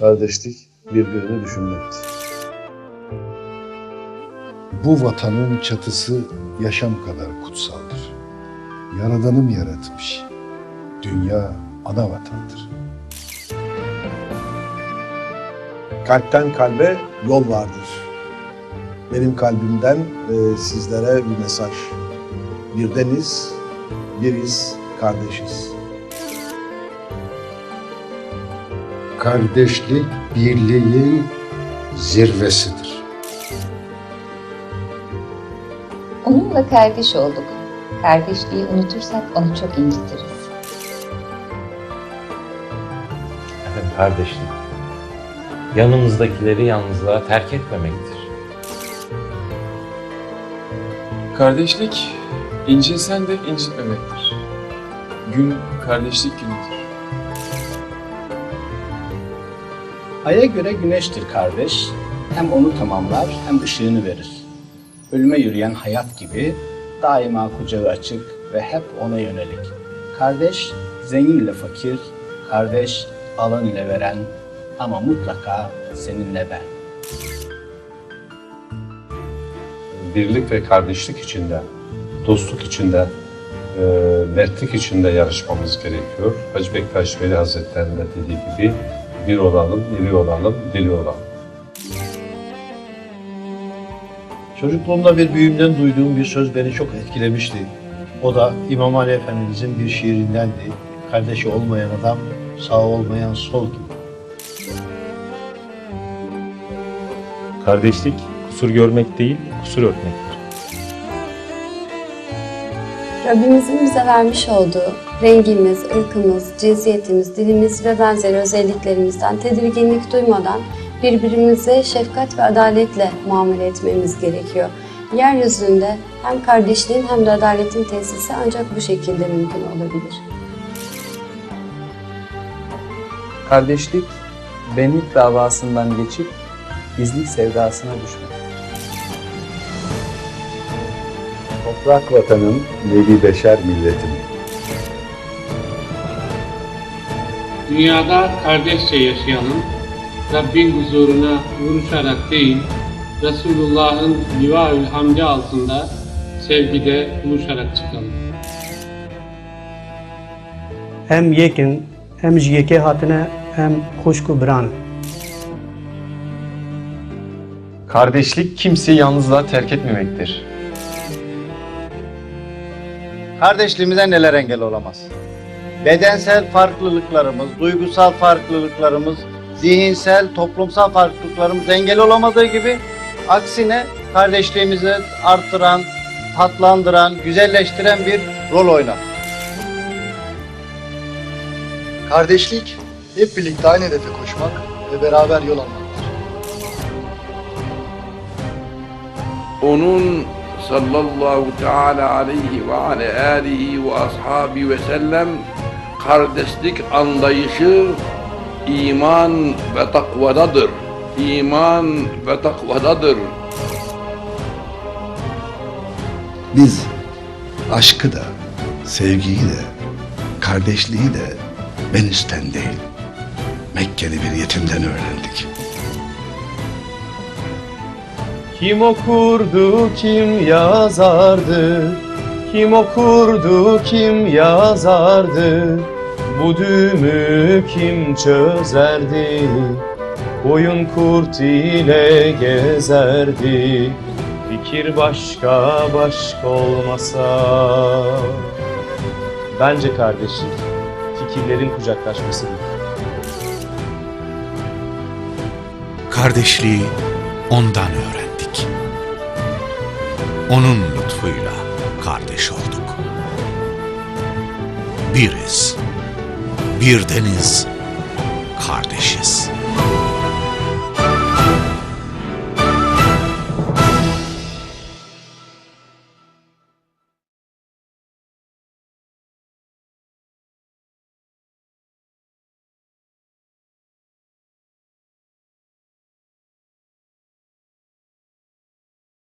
Kardeşlik birbirini düşünmektir. Bu vatanın çatısı yaşam kadar kutsaldır. Yaradanım yaratmış. Dünya ana vatandır. Kalpten kalbe yol vardır. Benim kalbimden e, sizlere bir mesaj. Birdeniz, biriz, kardeşiz. Kardeşlik birliğin zirvesidir. Onunla kardeş olduk. Kardeşliği unutursak onu çok incitiriz. Efendim kardeşlik, yanımızdakileri yalnızlığa terk etmemektir. Kardeşlik, incinsen de incitmemektir. Gün kardeşlik günüdür. Ay'a göre güneştir kardeş. Hem onu tamamlar hem ışığını verir. Ölüme yürüyen hayat gibi daima kucağı açık ve hep ona yönelik. Kardeş zengin ile fakir, kardeş alan ile veren ama mutlaka seninle ben. birlik ve kardeşlik içinde, dostluk içinde, e, mertlik içinde yarışmamız gerekiyor. Hacı Bektaş Veli Hazretleri'nin de dediği gibi bir olalım, iri olalım, dili olalım. Çocukluğumda bir büyüğümden duyduğum bir söz beni çok etkilemişti. O da İmam Ali Efendimizin bir şiirindendi. Kardeşi olmayan adam sağ olmayan sol gibi. Kardeşlik kusur görmek değil, kusur örtmektir. Rabbimizin bize vermiş olduğu rengimiz, ırkımız, cinsiyetimiz, dilimiz ve benzeri özelliklerimizden tedirginlik duymadan birbirimize şefkat ve adaletle muamele etmemiz gerekiyor. Yeryüzünde hem kardeşliğin hem de adaletin tesisi ancak bu şekilde mümkün olabilir. Kardeşlik, benlik davasından geçip gizli sevdasına düşmek. Toprak vatanın nevi beşer milletim. Dünyada kardeşçe yaşayalım. Rabbin huzuruna vuruşarak değil, Resulullah'ın livaül hamdi altında sevgide buluşarak çıkalım. Hem yekin, hem jiyeke hatine, hem hoşku bran. Kardeşlik kimseyi yalnızlığa terk etmemektir. Kardeşliğimize neler engel olamaz? Bedensel farklılıklarımız, duygusal farklılıklarımız, zihinsel, toplumsal farklılıklarımız engel olamadığı gibi aksine kardeşliğimizi arttıran, tatlandıran, güzelleştiren bir rol oynar. Kardeşlik hep birlikte aynı hedefe koşmak ve beraber yol almaktır. Onun sallallahu teala aleyhi ve ala alihi ve ashabi ve sellem kardeşlik anlayışı iman ve takvadadır. İman ve takvadadır. Biz aşkı da, sevgiyi de, kardeşliği de Venüs'ten değil, Mekkeli bir yetimden öğrendik. Kim okurdu, kim yazardı? Kim okurdu, kim yazardı? Bu düğümü kim çözerdi? Boyun kurt ile gezerdi. Fikir başka başka olmasa. Bence kardeşlik, fikirlerin kucaklaşmasıdır. Kardeşliği ondan öğrendik. Onun lütfuyla kardeş olduk. Biriz, birdeniz, kardeşiz.